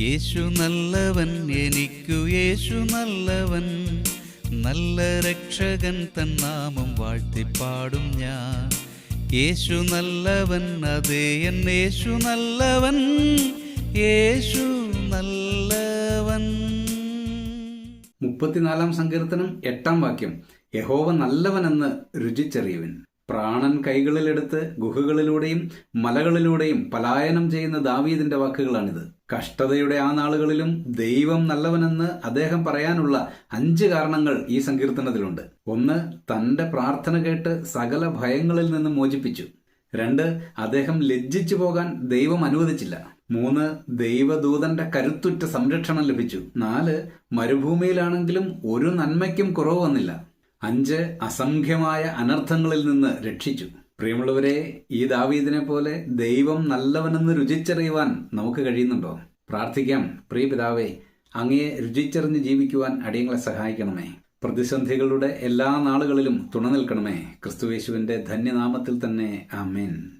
യേശു നല്ലവൻ എനിക്കു യേശു നല്ലവൻ. നല്ല രക്ഷകൻ തൻ നാമം വാഴ്ത്തിപ്പാടും ഞാൻ. യേശു നല്ലവൻ അതേ എൻ യേശു നല്ലവൻ. യേശു നല്ലവൻ. മുപ്പത്തിനാലാം സങ്കീർത്തനം എട്ടാം വാക്യം. യഹോവ നല്ലവനെന്ന് രുചിച്ചറിയുവിൻ. പ്രാണൻ കൈകളിലെടുത്ത് ഗുഹകളിലൂടെയും മലകളിലൂടെയും പലായനം ചെയ്യുന്ന ദാവീദിന്റെ വാക്കുകളാണിത്. കഷ്ടതയുടെ ആ നാളുകളിലും ദൈവം നല്ലവനെന്ന് അദ്ദേഹം പറയാനുള്ള അഞ്ച് കാരണങ്ങൾ ഈ സങ്കീർത്തനത്തിലുണ്ട്. ഒന്ന് തന്റെ പ്രാർത്ഥന കേട്ട് സകല ഭയങ്ങളിൽ നിന്ന് മോചിപ്പിച്ചു. രണ്ട് അദ്ദേഹം ലജ്ജിച്ചു പോകാൻ ദൈവം അനുവദിച്ചില്ല. മൂന്ന് ദൈവദൂതന്റെ കരുത്തുറ്റ സംരക്ഷണം ലഭിച്ചു. നാല് മരുഭൂമിയിലാണെങ്കിലും ഒരു നന്മയ്ക്കും കുറവ് വന്നില്ല. അഞ്ച് അസംഖ്യമായ അനർത്ഥങ്ങളിൽ നിന്ന് രക്ഷിച്ചു. പ്രിയമുള്ളവരെ ഈ ദാവീദിനെ പോലെ ദൈവം നല്ലവനെന്ന് രുചിച്ചറിയുവാൻ നമുക്ക് കഴിയുന്നുണ്ടോ? പ്രാർത്ഥിക്കാം. പ്രിയ പിതാവേ അങ്ങയെ രുചിച്ചറിഞ്ഞ് ജീവിക്കുവാൻ അടിയങ്ങളെ സഹായിക്കണമേ. പ്രതിസന്ധികളുടെ എല്ലാ നാളുകളിലും തുണ നിൽക്കണമേ. ധന്യനാമത്തിൽ തന്നെ ആമേൻ.